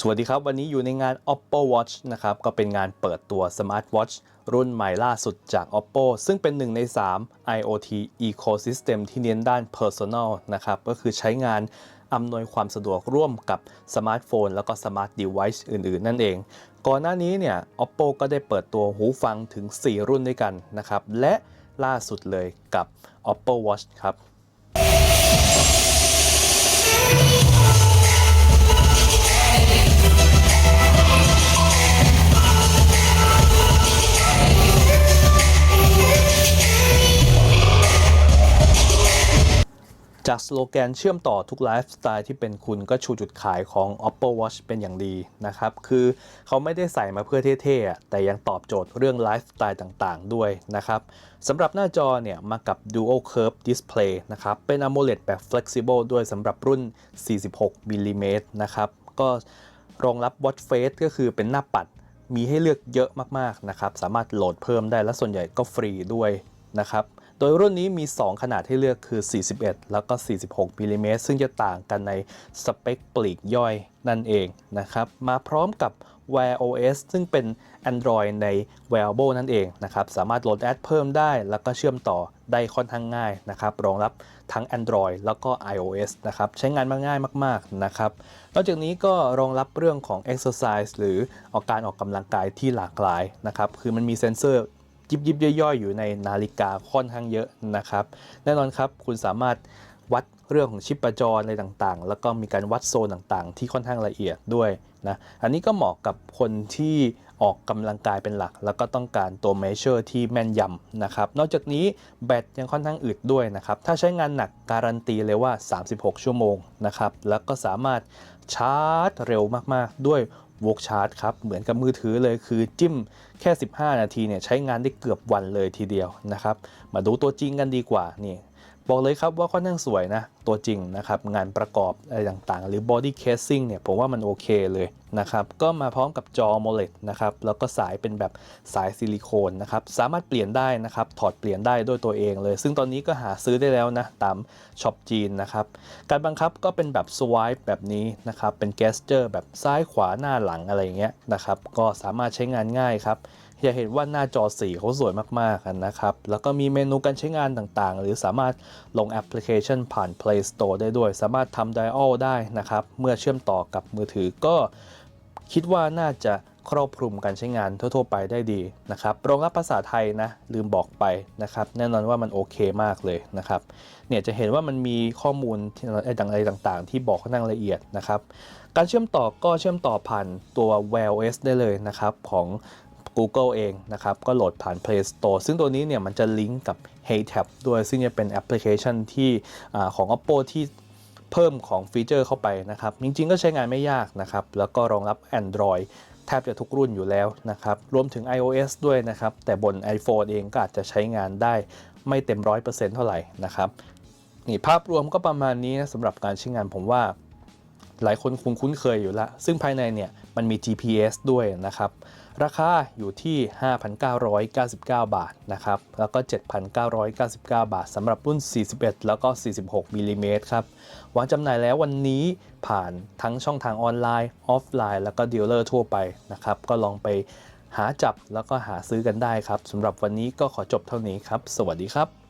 สวัสดีครับ วันนี้อยู่ในงาน Oppo Watch นะครับ ก็เป็นงานเปิดตัว Smart Watch รุ่นใหม่ล่าสุดจาก Oppo ซึ่งเป็นหนึ่งใน 3 IoT Ecosystem ที่เน้นด้าน Personal นะครับ ก็คือใช้งานอำนวยความสะดวกร่วมกับสมาร์ทโฟน แล้วก็ Smart Device อื่น ๆ นั่นเอง ก่อนหน้านี้เนี่ย Oppo ก็ได้เปิดตัวหูฟังถึง 4 รุ่นด้วยกันนะครับ และ ล่าสุดเลยกับ Oppo Watch ครับ จากสโลแกนเชื่อมต่อทุกไลฟ์สไตล์ที่เป็นคุณก็ชูจุดขายของ Oppo Watch เป็นอย่างดีนะครับ คือเขาไม่ได้ใส่มาเพื่อเท่ๆ แต่ยังตอบโจทย์เรื่องไลฟ์สไตล์ต่างๆ ด้วยนะครับสำหรับหน้าจอเนี่ยมากับ Dual Curve Display นะครับ เป็น AMOLED แบบ Flexible ด้วยสำหรับรุ่น 46มิลลิเมตรนะครับก็รองรับ Watch Face ก็คือเป็นหน้าปัดมีให้เลือกเยอะมากๆนะครับ สามารถโหลดเพิ่มได้และส่วนใหญ่ก็ฟรีด้วยนะครับ โดยรุ่นนี้มี 2 ขนาดให้เลือกคือ 41 แล้วก็ 46มิลลิเมตรซึ่งจะต่างกันในสเปคปลีกย่อยนั่นเองนะครับ มาพร้อมกับ Wear OS ซึ่งเป็น Android ใน Wearable นั่นเองนะครับ สามารถโหลดแอดเพิ่มได้แล้วก็เชื่อมต่อได้ค่อนข้างง่ายนะครับ รองรับทั้ง Android แล้วก็ iOS นะครับ ใช้งานมาง่ายมาก ๆ นะครับ นอกจากนี้ก็รองรับเรื่องของ Exercise หรือออกการออกกำลังกายที่หลากหลายนะครับ คือมันมีเซ็นเซอร์ ยิบยิบย่อยๆ อยู่ในนาฬิกาค่อนข้างเยอะนะครับ แน่นอนครับคุณสามารถวัดเรื่องของชิปประจรอะไรต่างๆ แล้วก็มีการวัดโซนต่างๆ ที่ค่อนข้างละเอียดด้วยนะ อันนี้ก็เหมาะกับคนที่ออกกำลังกายเป็นหลัก แล้วก็ต้องการตัว measure ที่แม่นยำนะครับ นอกจากนี้แบตยังค่อนข้างอึดด้วยนะครับ ถ้าใช้งานหนักการันตีเลยว่า 36 ชั่วโมงนะครับ แล้วก็สามารถชาร์จเร็วมากๆ ด้วย วกชาร์จครับ เหมือนกับมือถือเลยคือจิ้มแค่ 15 นาทีเนี่ยใช้งานได้เกือบวันเลยทีเดียวนะครับ มาดูตัวจริงกันดีกว่านี่บอกเลยครับว่าค่อนข้างสวยนะ ตัวจริงนะครับ งานประกอบอะไรต่างๆ หรือบอดี้แคสซิ่งเนี่ยผมว่ามันโอเคเลย นะครับก็มาพร้อมกับจอ AMOLED นะครับแล้วก็สายเป็นแบบสายซิลิโคนนะครับสามารถเปลี่ยนได้นะครับถอดเปลี่ยนได้ด้วยตัวเองเลย ซึ่งตอนนี้ก็หาซื้อได้แล้วนะตามช็อปจีนนะครับการบังคับก็เป็นแบบ swipe แบบนี้นะครับเป็น gesture แบบซ้ายขวาหน้าหลังอะไรอย่างเงี้ยนะครับก็สามารถใช้งานง่ายครับอย่าเห็นว่าหน้าจอสีเขาสวยมากๆนะครับ แล้วก็มีเมนูการใช้งานต่างๆ หรือสามารถลงแอปพลิเคชันผ่าน Play Store ได้ด้วย สามารถทำ Dial ได้นะครับ เมื่อเชื่อมต่อกับมือถือก็ คิดว่าน่าจะครอบคลุมการใช้งานทั่ว ๆ ไปได้ดีนะครับรองรับภาษาไทยนะลืมบอกไปนะครับ แน่นอนว่ามันโอเคมากเลยนะครับ เนี่ยจะเห็นว่ามันมีข้อมูลอะไรต่างๆ ที่บอกค่อนข้างละเอียดนะครับ การเชื่อมต่อก็เชื่อมต่อผ่านตัว Wear OS ได้เลยนะครับของ Google เองนะครับ ก็โหลดผ่าน Play Store ซึ่งตัวนี้เนี่ยมันจะลิงก์กับ HeyTab ด้วยซึ่งจะเป็นแอปพลิเคชันที่อของ Oppo ที่ เพิ่มของฟีเจอร์เข้าไปนะครับ จริง ๆ ก็ใช้งานไม่ยากนะครับ แล้วก็รองรับ Android แทบจะทุกรุ่นอยู่แล้วนะครับ รวมถึง iOS ด้วยนะครับ แต่บน iPhone เองก็อาจจะใช้งานได้ไม่เต็ม 100%เท่าไหร่นะครับ นี่ภาพรวมก็ประมาณนี้นะสำหรับการใช้งานผมว่า หลายคนคงคุ้นเคยอยู่ละ ซึ่งภายในเนี่ยมันมี GPS ด้วยนะครับ ราคาอยู่ที่ 5,999 บาทนะครับ แล้วก็ 7,999 บาทสำหรับรุ่น 41 แล้วก็ 46มิลลิเมตรครับ วางจำหน่ายแล้ววันนี้ผ่านทั้งช่องทางออนไลน์ ออฟไลน์ แล้วก็ดีลเลอร์ทั่วไปนะครับ ก็ลองไปหาจับแล้วก็หาซื้อกันได้ครับสำหรับวันนี้ก็ขอจบเท่านี้ครับ สวัสดีครับ